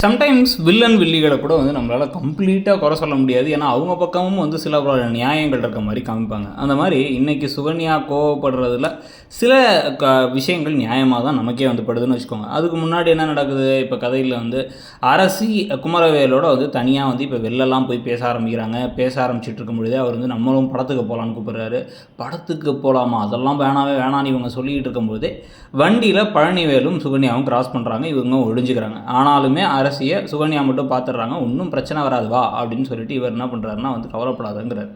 Sometimes villain வில்லிகளை கூட வந்து நம்மளால் கம்ப்ளீட்டாக குறை சொல்ல முடியாது. ஏன்னா அவங்க பக்கமும் வந்து சில பல நியாயங்கள் இருக்க மாதிரி காமிப்பாங்க. அந்த மாதிரி இன்றைக்கி சுகன்யா கோவப்படுறதுல சில க விஷயங்கள் நியாயமாக தான் நமக்கே வந்து படுதுன்னு வச்சுக்கோங்க. அதுக்கு முன்னாடி என்ன நடக்குது? இப்போ கதையில் வந்து அரசி குமரவேலோட வந்து தனியாக வந்து இப்போ வெளிலலாம் போய் பேச ஆரம்பிக்கிறாங்க. பேச ஆரம்பிச்சிட்டு இருக்கும் பொழுதே அவர் வந்து நம்மளும் படத்துக்கு போகலான்னு கூப்பிட்றாரு. படத்துக்கு போகலாமா அதெல்லாம் வேணாவே வேணான்னு இவங்க சொல்லிக்கிட்டு இருக்கும்போதே வண்டியில் பழனிவேலும் சுகன்யாவும் கிராஸ் பண்ணுறாங்க இவங்க ஒழிஞ்சுக்கிறாங்க ஆனாலுமே அரசியை சுகன்யா மட்டும் பார்த்துடுறாங்க ஒன்றும் பிரச்சனை வராது வா அப்படின்னு சொல்லிட்டு இவர் என்ன பண்ணுறாருன்னா வந்து கவலைப்படாதுங்கிறார்.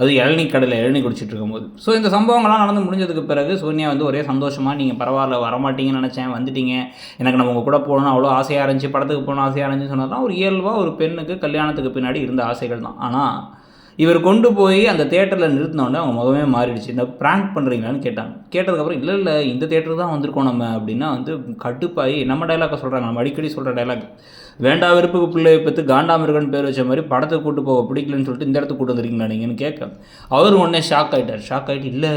அது இளநீ கடையில் இளநீ குடிச்சிட்டு இருக்கும்போது. ஸோ இந்த சம்பவங்கள்லாம் நடந்து முடிஞ்சதுக்கு பிறகு சோனியா வந்து ஒரே சந்தோஷமாக நீங்கள் பரவாயில்ல வரமாட்டீங்கன்னு நினச்சேன் வந்துட்டீங்க. எனக்கு நம்ம உங்கள் கூட போகணும்னு அவ்வளோ ஆசையாக இருந்துச்சு படத்துக்கு போகணும் ஆசையாக இருந்துச்சு சொன்னதான் ஒரு இயல்பாக ஒரு பெண்ணுக்கு கல்யாணத்துக்கு பின்னாடி இருந்த ஆசைகள் தான். ஆனால் இவர் கொண்டு போய் அந்த தேட்டரில் நிறுத்தினோடனே அவங்க முகமே மாறிடுச்சு. இந்த ப்ராங்க் பண்ணுறீங்களான்னு கேட்டாங்க. கேட்டதுக்கப்புறம் இல்லை இல்லை இந்த தேட்டருக்கு தான் வந்திருக்கோம் நம்ம அப்படின்னா வந்து கடுப்பாகி நம்ம டைலாக்கை சொல்கிறாங்க நம்ம அடிக்கடி சொல்கிற டைலாக் வேண்டா வெறுப்புக்கு பிள்ளையை பற்றி காண்டாமிருகன் பேர் வச்ச மாதிரி படத்தை கூட்டு போக பிடிக்கலன்னு சொல்லிட்டு இந்த இடத்துக்கு கூட்டு வந்திருக்கீங்களா நீங்கன்னு கேட்க அவர் உடனே ஷாக் ஆகிட்டார் ஷாக் ஆகிட்டு இல்லை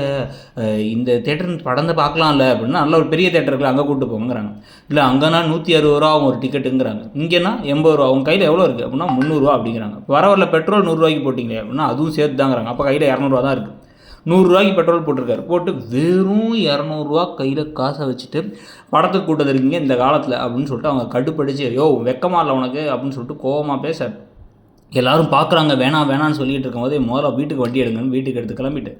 இந்த தேட்டர் படம் பார்க்கலாம்ல அப்படின்னா நல்ல ஒரு பெரிய தேட்டர் அங்கே கூட்டு போங்கிறாங்க இல்லை அங்கேனா நூற்றி அறுபது ரூபா அவங்க ஒரு டிக்கெட்டுங்கிறாங்க இங்கேனா எண்பது ரூபா அவங்க கையில் எவ்வளோ இருக்குது அப்படின்னா முந்நூறுரூவா அப்படிங்கிறாங்க. பரவாயில்ல பெட்ரோல் நூறுரூவாய்க்கு போட்டிங்களே அப்படின்னா அதுவும் சேர்த்து தாங்கிறாங்க அப்போ கையில் இரநூறுவா தான் இருக்குது நூறுரூவாய்க்கு பெட்ரோல் போட்டிருக்காரு. போட்டு வெறும் இரநூறுவா கையில் காசை வச்சுட்டு படத்துக்கு கூட்டது இருக்கீங்க இந்த காலத்தில் அப்படின்னு சொல்லிட்டு அவங்க கடுப்படிச்சு ஐயோ வெக்கமா இல்லை உனக்கு அப்படின்னு சொல்லிட்டு கோவமாக பேச எல்லாரும் பார்க்குறாங்க வேணாம் வேணாம்னு சொல்லிட்டு இருக்கும்போதே முதல்ல வீட்டுக்கு வண்டி எடுங்கன்னு வீட்டுக்கு எடுத்து கிளம்பிட்டு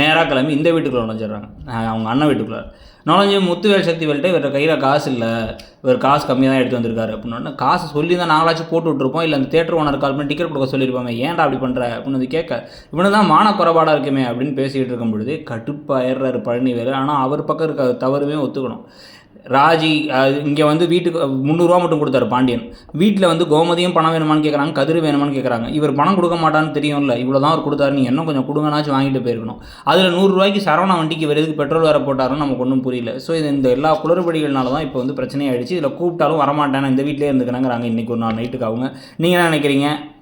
நேராக கிளம்பி இந்த வீட்டுக்குள்ளே நுழைஞ்சிடுறாங்க. அவங்க அண்ணன் வீட்டுக்குள்ளே நுழைஞ்சு முத்துவேல் சக்தி வேல்கிட்ட வேறு கையில் காசு இல்லை. இவர் காசு கம்மியாக தான் எடுத்து வந்திருக்காரு அப்படின்னு. காசு சொல்லி தான் நாங்களாச்சும் போட்டு விட்ருப்போம் இல்லை அந்த தேட்டர் ஓனர் கால் பண்ணி டிக்கெட் கொடுக்க சொல்லியிருப்பாங்க ஏன்டா அப்படி பண்ணுற அப்படின்னு வந்து கேட்க இவனு தான் மான குறைபாடாக இருக்குமே அப்படின்னு பேசிக்கிட்டு இருக்கும் பொழுது கடுப்பாயிடுறாரு பழனிவேலு. ஆனால் அவர் பக்கம் இருக்க தவறுமே ஒத்துக்கணும். ராஜி இங்கே வந்து வீட்டுக்கு முந்நூறுரூவா மட்டும் கொடுத்தாரு பாண்டியன். வீட்டில் வந்து கோமதியும் பணம் வேணுமான்னு கேட்குறாங்க கதிர் வேணுமான்னு கேட்குறாங்க இவர் பணம் கொடுக்க மாட்டான்னு தெரியும்ல இவ்வளோ தான் அவர் கொடுத்தாரு நீங்கள் இன்னும் கொஞ்சம் கொடுங்கனாச்சும் வாங்கிட்டு போயிருக்கணும். அதில் நூறுரூவாய்க்கு சரவணா வண்டிக்கு வேறு எதுக்கு பெட்ரோல் வேறு போட்டாருன்னு நமக்கு ஒன்றும் புரியல. ஸோ இது இந்த எல்லா குளறுபடிகள்னால தான் இப்போ வந்து பிரச்சனையாயிடுச்சு. இதில் கூப்பிட்டாலும் வரமாட்டேன். இந்த வீட்டிலே இருந்துக்கிறேங்கிறாங்க. இன்றைக்கி ஒரு நாள் நைட்டுக்கு அவங்க. நீங்கள் என்ன நினைக்கிறீங்க?